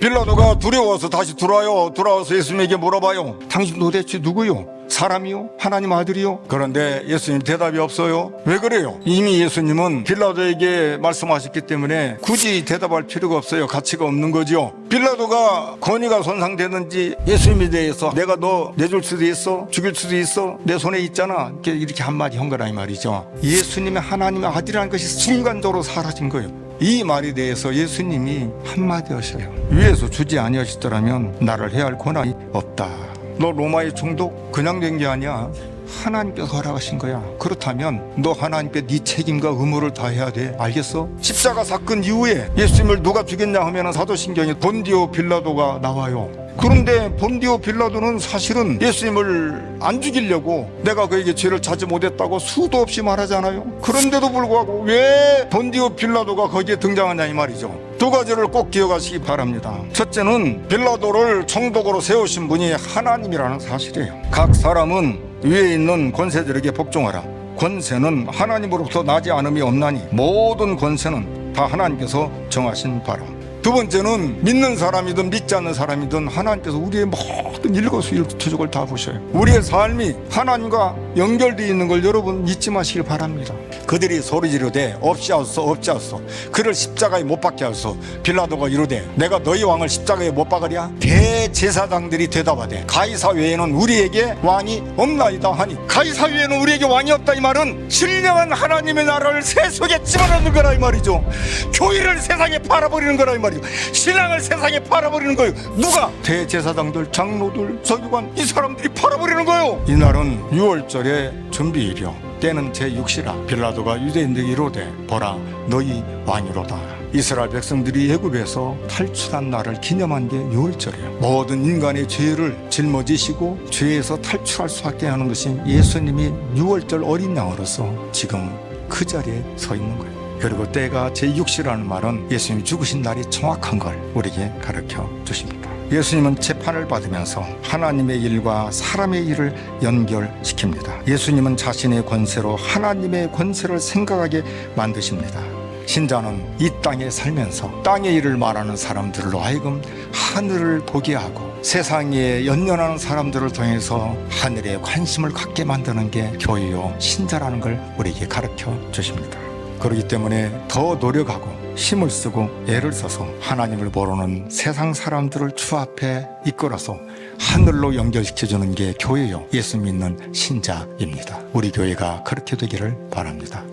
빌라도가 두려워서 다시 돌아요. 돌아와서 예수님에게 물어봐요. 당신 도대체 누구요? 사람이요? 하나님 아들이요? 그런데 예수님 대답이 없어요. 왜 그래요? 이미 예수님은 빌라도에게 말씀하셨기 때문에 굳이 대답할 필요가 없어요. 가치가 없는 거죠. 빌라도가 권위가 손상되든지 예수님에 대해서 내가 너 내줄 수도 있어, 죽일 수도 있어, 내 손에 있잖아. 이렇게, 이렇게 한마디 한 거라 이 말이죠. 예수님의 하나님의 아들이라는 것이 순간적으로 사라진 거예요. 이 말에 대해서 예수님이 한마디 하셔요. 위에서 주지 아니하시더라면 나를 해할 권한이 없다. 너 로마의 총독 그냥 된 게 아니야. 하나님께서 허락하신 거야. 그렇다면 너 하나님께 네 책임과 의무를 다해야 돼. 알겠어? 십자가 사건 이후에 예수님을 누가 죽였냐 하면 사도신경에 본디오 빌라도가 나와요. 그런데 본디오 빌라도는 사실은 예수님을 안 죽이려고 내가 그에게 죄를 찾지 못했다고 수도 없이 말하잖아요. 그런데도 불구하고 왜 본디오 빌라도가 거기에 등장하냐 이 말이죠. 두 가지를 꼭 기억하시기 바랍니다. 첫째는 빌라도를 총독으로 세우신 분이 하나님이라는 사실이에요. 각 사람은 위에 있는 권세들에게 복종하라. 권세는 하나님으로부터 나지 않음이 없나니 모든 권세는 다 하나님께서 정하신 바라. 두 번째는 믿는 사람이든 믿지 않는 사람이든 하나님께서 우리의 모든 일거수일투족을 다 보셔요. 우리의 삶이 하나님과 연결되어 있는 걸 여러분 잊지 마시길 바랍니다. 그들이 소리 지르되 없이 하소서 없지 하소서. 그를 십자가에 못 박게 하소서. 빌라도가 이르되 내가 너희 왕을 십자가에 못 박으랴? 대제사장들이 대답하되 가이사 외에는 우리에게 왕이 없나이다 하니 가이사 외에는 우리에게 왕이 없다 이 말은 신령한 하나님의 나라를 세속에 집어넣는 거라 이 말이죠. 교회를 세상에 팔아버리는 거라 이 말이죠 신앙을 세상에 팔아버리는 거예요. 누가? 대제사장들 장로들 서기관 이 사람들이 팔아버리는 거예요. 이날은 6월절의 준비일이요. 때는 제6시라 빌라도가 유대인들에게 이르되 보라 너희 왕이로다. 이스라엘 백성들이 애굽에서 탈출한 날을 기념한 게 6월절이에요. 모든 인간의 죄를 짊어지시고 죄에서 탈출할 수밖에 하는 것이 예수님이 6월절 어린 양으로서 지금 그 자리에 서 있는 거예요 그리고 때가 제6시라는 말은 예수님이 죽으신 날이 정확한 걸 우리에게 가르쳐 주십니다 예수님은 재판을 받으면서 하나님의 일과 사람의 일을 연결시킵니다. 예수님은 자신의 권세로 하나님의 권세를 생각하게 만드십니다. 신자는 이 땅에 살면서 땅의 일을 말하는 사람들로 하여금 하늘을 보게 하고 세상에 연연하는 사람들을 통해서 하늘에 관심을 갖게 만드는 게 교회요 신자라는 걸 우리에게 가르쳐 주십니다. 그렇기 때문에 더 노력하고 힘을 쓰고 애를 써서 하나님을 모르는 세상 사람들을 주 앞에 이끌어서 하늘로 연결시켜주는 게 교회요. 예수 믿는 신자입니다. 우리 교회가 그렇게 되기를 바랍니다.